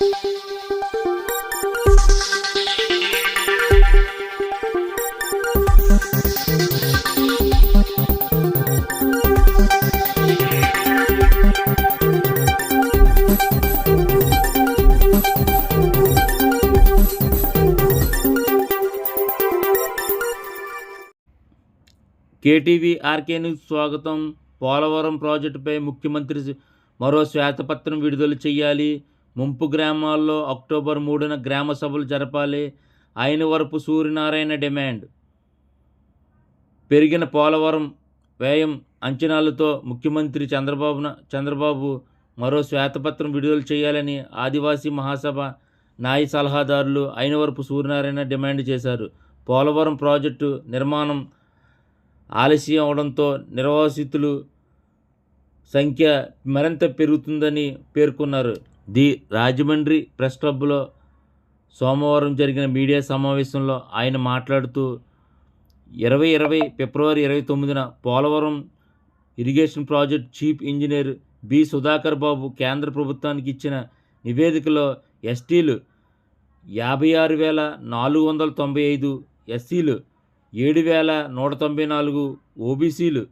KTV RK news స్వాగతం. పోలవరం ప్రాజెక్టుపై ముఖ్యమంత్రి మరో శ్వేతపత్రం విడుదల చేయాలి. ముంపు గ్రామాల్లో అక్టోబర్ మూడున గ్రామ సభలు జరపాలి. అయినవరపు సూర్యనారాయణ డిమాండ్. పెరిగిన పోలవరం వ్యయం అంచనాలతో ముఖ్యమంత్రి చంద్రబాబు చంద్రబాబు మరో శ్వేతపత్రం విడుదల చేయాలని ఆదివాసీ మహాసభ న్యాయ సలహాదారులు అయినవరపు సూర్యనారాయణ డిమాండ్ చేశారు. పోలవరం ప్రాజెక్టు నిర్మాణం ఆలస్యం అవడంతో నిర్వాసితులు సంఖ్య మరింత పెరుగుతుందని పేర్కొన్నారు. ది రాజమండ్రి ప్రెస్ క్లబ్లో సోమవారం జరిగిన మీడియా సమావేశంలో ఆయన మాట్లాడుతూ ఇరవై ఇరవై ఫిబ్రవరి ఇరవై తొమ్మిదిన Polavaram irrigation project chief engineer B Sudhakar Babu కేంద్ర ప్రభుత్వానికి ఇచ్చిన నివేదికలో ఎస్టీలు యాభై ఆరు వేల నాలుగు వందల తొంభై ఐదు ఎస్సీలు ఏడు వేల నూట తొంభై నాలుగు ఓబీసీలు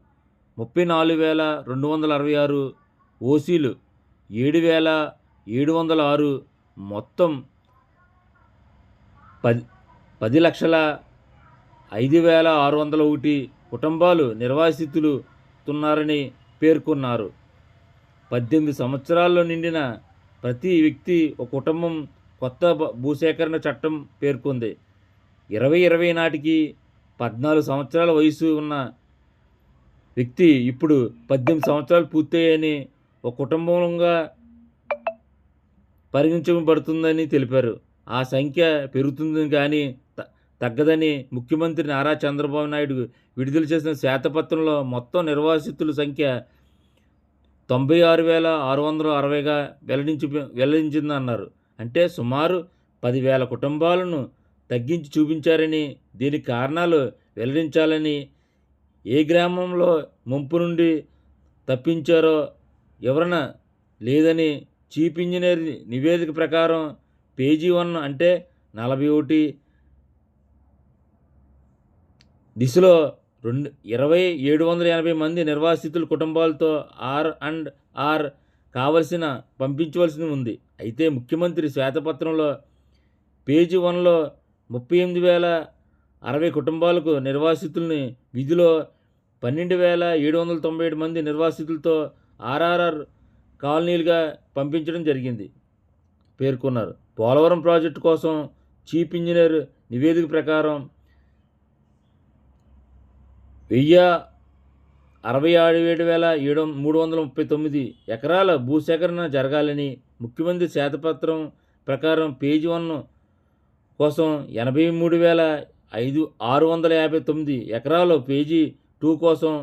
ముప్పై నాలుగు వేల రెండు వందల అరవై ఆరు ఓసీలు ఏడు వేల ఏడు వందల ఆరు మొత్తం పది పది లక్షల ఐదు వేల ఆరు వందల ఒకటి కుటుంబాలు నిర్వాసితులు తున్నారని పేర్కొన్నారు. పద్దెనిమిది సంవత్సరాల్లో నిండిన ప్రతి వ్యక్తి ఒక కుటుంబం కొత్త భూసేకరణ చట్టం పేర్కొంది. ఇరవై ఇరవై నాటికి పద్నాలుగు సంవత్సరాల వయసు ఉన్న వ్యక్తి ఇప్పుడు పద్దెనిమిది సంవత్సరాలు పూర్తయ్యాయని ఒక కుటుంబంగా పరిగణించబడుతుందని తెలిపారు. ఆ సంఖ్య పెరుగుతుందని కానీ తగ్గదని ముఖ్యమంత్రి నారా చంద్రబాబు నాయుడు విడుదల చేసిన శ్వేతపత్రంలో మొత్తం నిర్వాసితుల సంఖ్య తొంభై ఆరు వేల ఆరు వందల అరవైగా వెల్లడించి వెల్లడించిందన్నారు. అంటే సుమారు పదివేల కుటుంబాలను తగ్గించి చూపించారని దీనికి కారణాలు వెల్లడించాలని ఏ గ్రామంలో ముంపు నుండి తప్పించారో వివరణ లేదని చీఫ్ ఇంజనీర్ నివేదిక ప్రకారం పేజీ వన్ అంటే నలభై ఒకటి. దిశలో రెండు ఇరవై ఏడు వందల ఎనభై మంది నిర్వాసితుల కుటుంబాలతో ఆర్ అండ్ ఆర్ కావలసిన పంపించవలసి ఉంది. అయితే ముఖ్యమంత్రి శ్వేతపత్రంలో పేజీ వన్లో ముప్పై ఎనిమిది వేల అరవై కుటుంబాలకు నిర్వాసితుల్ని విధిలో పన్నెండు వేల ఏడు వందల తొంభై ఏడు మంది నిర్వాసితులతో ఆర్ఆర్ఆర్ కాలనీలుగా పంపించడం జరిగింది. పేర్కొన్నారు. పోలవరం ప్రాజెక్టు కోసం చీఫ్ ఇంజనీర్ నివేదిక ప్రకారం వెయ్యి అరవై ఆరు ఏడు వేల ఏడు మూడు వందల ముప్పై తొమ్మిది ఎకరాల భూసేకరణ జరగాలని ముఖ్యమంత్రి శ్వేతపత్రం ప్రకారం పేజీ వన్ కోసం ఎనభై మూడు వేల ఐదు ఆరు వందల యాభై తొమ్మిది ఎకరాలు పేజీ టూ కోసం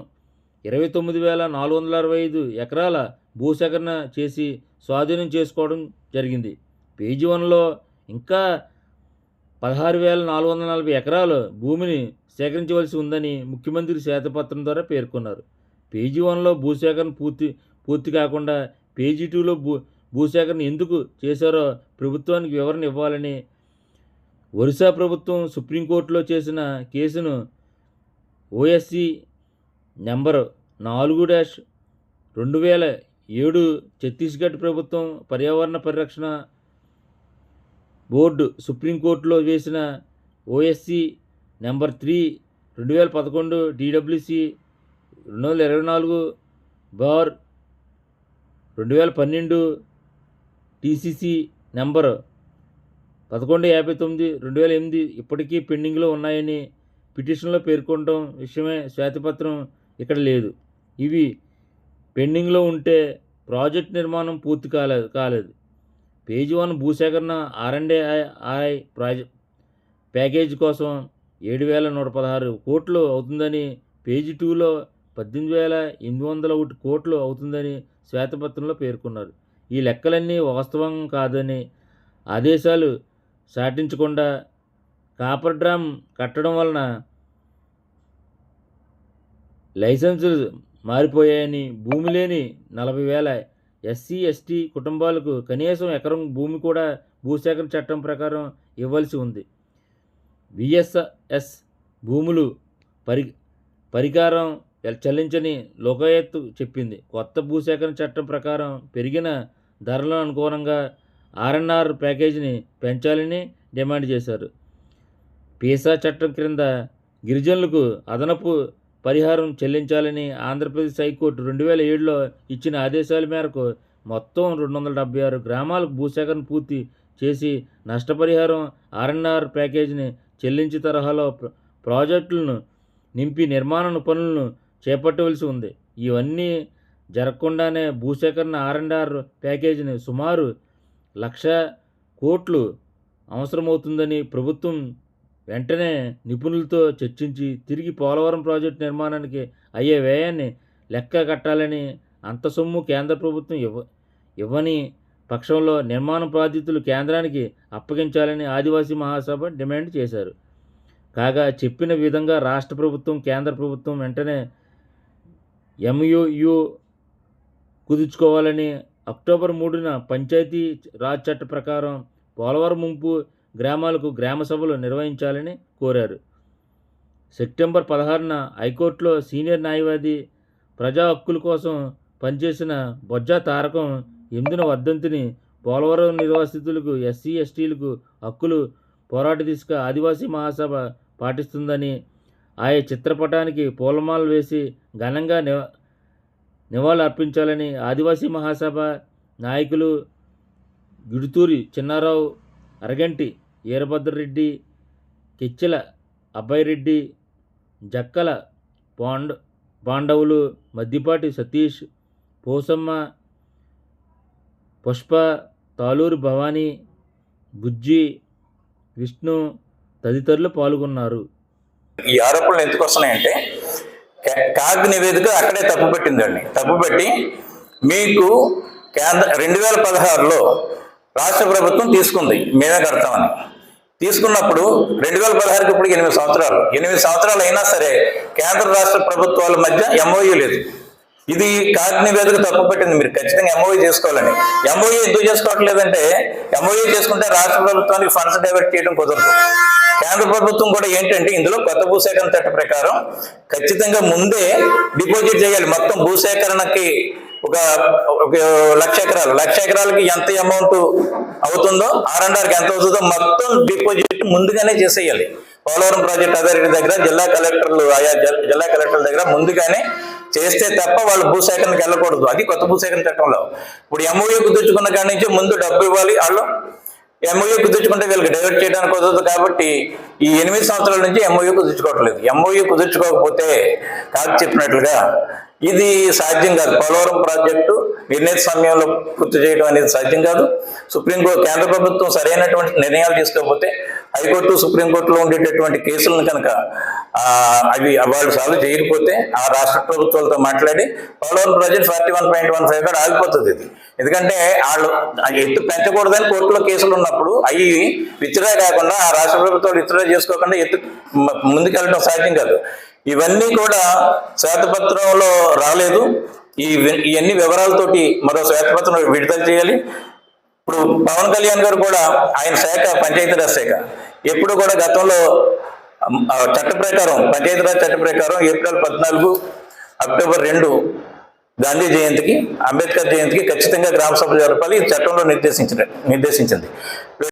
ఇరవై తొమ్మిది వేల నాలుగు వందల అరవై ఐదు ఎకరాల భూసేకరణ చేసి స్వాధీనం చేసుకోవడం జరిగింది. పేజీ వన్లో ఇంకా పదహారు వేల నాలుగు వందల నలభై ఎకరాలు భూమిని సేకరించవలసి ఉందని ముఖ్యమంత్రి శ్వేతపత్రం ద్వారా పేర్కొన్నారు. పేజీ వన్లో భూసేకరణ పూర్తి పూర్తి కాకుండా పేజీ టూలో భూ భూసేకరణ ఎందుకు చేశారో ప్రభుత్వానికి వివరణ ఇవ్వాలని ఒరిస్సా ప్రభుత్వం సుప్రీంకోర్టులో చేసిన కేసును ఓఎస్సి నెంబరు నాలుగు డాష్ రెండు వేల ఏడు ఛత్తీస్గఢ్ ప్రభుత్వం పర్యావరణ పరిరక్షణ బోర్డు సుప్రీంకోర్టులో వేసిన ఓఎస్సి నెంబర్ త్రీ రెండు వేల పదకొండు డిడబ్ల్యూసి రెండు వేల ఇరవై నాలుగు బార్ రెండు వేల పన్నెండు టీసీసీ నెంబర్ పదకొండు యాభై తొమ్మిది రెండు వేల ఎనిమిది ఇప్పటికీ పెండింగ్లో ఉన్నాయని పిటిషన్లో పేర్కొనడం విషయమే శ్వేతపత్రం ఇక్కడ లేదు. ఇవి పెండింగ్లో ఉంటే ప్రాజెక్ట్ నిర్మాణం పూర్తి కాలేదు కాలేదు. పేజీ వన్ భూసేకరణ ఆర్ఎండే ఆర్ఐ ప్రాజెక్ట్ ప్యాకేజ్ కోసం ఏడు వేల నూట పదహారు కోట్లు అవుతుందని పేజీ టూలో పద్దెనిమిది వేల ఎనిమిది వందల ఒకటి కోట్లు అవుతుందని శ్వేతపత్రంలో పేర్కొన్నారు. ఈ లెక్కలన్నీ వాస్తవం కాదని ఆదేశాలు సాటించకుండా కాపర్ డ్రామ్ కట్టడం వలన లైసెన్సులు మారిపోయాయని భూమి లేని నలభై వేల ఎస్సీ ఎస్టీ కుటుంబాలకు కనీసం ఎకరం భూమి కూడా భూసేకరణ చట్టం ప్రకారం ఇవ్వాల్సి ఉంది. విఎస్ఎస్ భూములు పరి పరికారం చెల్లించని లోకాయత్తు చెప్పింది. కొత్త భూసేకరణ చట్టం ప్రకారం పెరిగిన ధరలకు అనుగుణంగా ఆర్ఎన్ఆర్ ప్యాకేజీని పెంచాలని డిమాండ్ చేశారు. పీసా చట్టం క్రింద గిరిజనులకు అదనపు పరిహారం చెల్లించాలని ఆంధ్రప్రదేశ్ హైకోర్టు రెండు వేల ఏడులో ఇచ్చిన ఆదేశాల మేరకు మొత్తం రెండు వందల డెబ్బై ఆరు గ్రామాలకు భూసేకరణ పూర్తి చేసి నష్టపరిహారం ఆర్ఎన్ఆర్ ప్యాకేజీని చెల్లించే తరహాలో ప్ర- ప్రాజెక్టులను నింపి నిర్మాణ పనులను చేపట్టవలసి ఉంది. ఇవన్నీ జరగకుండానే భూసేకరణ ఆర్ఎన్ఆర్ ప్యాకేజీని సుమారు లక్ష కోట్లు అవసరమవుతుందని ప్రభుత్వం వెంటనే నిపుణులతో చర్చించి తిరిగి పోలవరం ప్రాజెక్టు నిర్మాణానికి అయ్యే వ్యయాన్ని లెక్క కట్టాలని అంత సొమ్ము కేంద్ర ప్రభుత్వం ఇవ్వ ఇవ్వని పక్షంలో నిర్మాణ బాధ్యతలు కేంద్రానికి అప్పగించాలని ఆదివాసీ మహాసభ డిమాండ్ చేశారు. కాగా చెప్పిన విధంగా రాష్ట్ర ప్రభుత్వం కేంద్ర ప్రభుత్వం వెంటనే ఎంయుయు కుదుర్చుకోవాలని అక్టోబర్ మూడున పంచాయతీ రాజ్ చట్ట ప్రకారం పోలవరం ముంపు గ్రామాలకు గ్రామ సభలు నిర్వహించాలని కోరారు. సెప్టెంబర్ పదహారున హైకోర్టులో సీనియర్ న్యాయవాది ప్రజా హక్కుల కోసం పనిచేసిన బొజ్జా తారకం ఎనిమిదిన వర్ధంతిని పోలవరం నిర్వాసితులకు ఎస్సీ ఎస్టీలకు హక్కులు పోరాట దిశక ఆదివాసీ మహాసభ పాటిస్తుందని ఆయా చిత్రపటానికి పూలమాలలు వేసి ఘనంగా నివ నివాళులు అర్పించాలని ఆదివాసీ మహాసభ నాయకులు గుడితూరి చిన్నారావు అరగంటి వీరభద్రరెడ్డి కిచ్చెల అబ్బాయిరెడ్డి జక్కల పాండ పాండవులు మద్దిపాటి సతీష్ పోసమ్మ పుష్ప తాలూరు భవానీ బుజ్జి విష్ణు తదితరులు పాల్గొన్నారు. ఈ ఆరోపణలు ఎందుకు వస్తున్నాయంటే కాగ్ నివేదిక అక్కడే తప్పు పెట్టిందండి. తప్పు పెట్టి మీకు కేంద్ర రెండు వేల పదహారులో రాష్ట్ర ప్రభుత్వం తీసుకుంది. మేమే కడతామని. తీసుకున్నప్పుడు రెండు వేల పదహారుకి ఇప్పుడు ఎనిమిది సంవత్సరాలు. ఎనిమిది సంవత్సరాలు అయినా సరే కేంద్ర రాష్ట్ర ప్రభుత్వాల మధ్య ఎంఓయూ లేదు. ఇది కాగ్ నివేదిక తప్పు పెట్టింది మీరు. ఖచ్చితంగా ఎంఓయూ చేసుకోవాలని. ఎంఓయూ ఎందుకు చేసుకోవట్లేదంటే ఎంఓయూ చేసుకుంటే రాష్ట్ర ప్రభుత్వానికి ఫండ్స్ డైవర్ట్ చేయడం కుదరదు. కేంద్ర ప్రభుత్వం కూడా ఏంటంటే ఇందులో కొత్త భూసేకరణ చట్ట ప్రకారం ఖచ్చితంగా ముందే డిపాజిట్ చేయాలి. మొత్తం భూసేకరణకి ఒక ఒక లక్ష ఎకరాలు. లక్ష ఎకరాలకి ఎంత అమౌంట్ అవుతుందో ఆర్ఎండ్ఆర్కి ఎంత అవుతుందో మొత్తం డిపాజిట్ ముందుగానే చేసేయాలి. పోలవరం ప్రాజెక్ట్ అథారిటీ దగ్గర జిల్లా కలెక్టర్లు ఆయా జిల్లా కలెక్టర్ల దగ్గర ముందుగానే చేస్తే తప్ప వాళ్ళు భూసేకరణకి వెళ్ళకూడదు. అది కొత్త భూసేకరణ చట్టంలో. ఇప్పుడు ఎంఓయూకి తెచ్చుకున్న కాడి నుంచి ముందు డబ్బు ఇవ్వాలి. వాళ్ళు ఎంఓయూ కుదుర్చుకుంటే వీళ్ళకి డైవర్ట్ చేయడానికి కుదరదు కాబట్టి ఈ ఎనిమిది సంవత్సరాల నుంచి ఎంఓయూ కుదుర్చుకోవట్లేదు. ఎంఓయూ కుదుర్చుకోకపోతే కాదు చెప్పినట్లుగా ఇది సాధ్యం కాదు. పోలవరం ప్రాజెక్టు నిర్ణీత సమయంలో పూర్తి చేయడం అనేది సాధ్యం కాదు. సుప్రీంకోర్టు కేంద్ర ప్రభుత్వం సరైనటువంటి నిర్ణయాలు తీసుకోకపోతే హైకోర్టు సుప్రీంకోర్టులో ఉండేటటువంటి కేసులను కనుక అవి వాళ్ళు సాల్వ్ చేయకపోతే ఆ రాష్ట్ర ప్రభుత్వాలతో మాట్లాడి Polavaram project forty one point one five కూడా ఆగిపోతుంది ఇది. ఎందుకంటే వాళ్ళు ఎత్తు పెంచకూడదని కోర్టులో కేసులు ఉన్నప్పుడు అవి విత్డ్రా కాకుండా ఆ రాష్ట్ర ప్రభుత్వాలు విత్డ్రా చేసుకోకుండా ఎత్తు ముందుకెళ్ళడం సాధ్యం కాదు. ఇవన్నీ కూడా శ్వేతపత్రంలో రాలేదు. ఈ ఇవన్నీ వివరాలతోటి మరో శ్వేతపత్రం విడుదల చేయాలి. ఇప్పుడు పవన్ కళ్యాణ్ గారు కూడా ఆయన శాఖ పంచాయతీరాజ్ శాఖ. ఎప్పుడు కూడా గతంలో ఆ చట్ట ప్రకారం పంచాయతీరాజ్ చట్ట ప్రకారం ఏప్రిల్ పద్నాలుగు అక్టోబర్ రెండు గాంధీ జయంతికి అంబేద్కర్ జయంతికి ఖచ్చితంగా గ్రామ సభ జరపాలి ఈ చట్టంలో నిర్దేశించిన నిర్దేశించింది.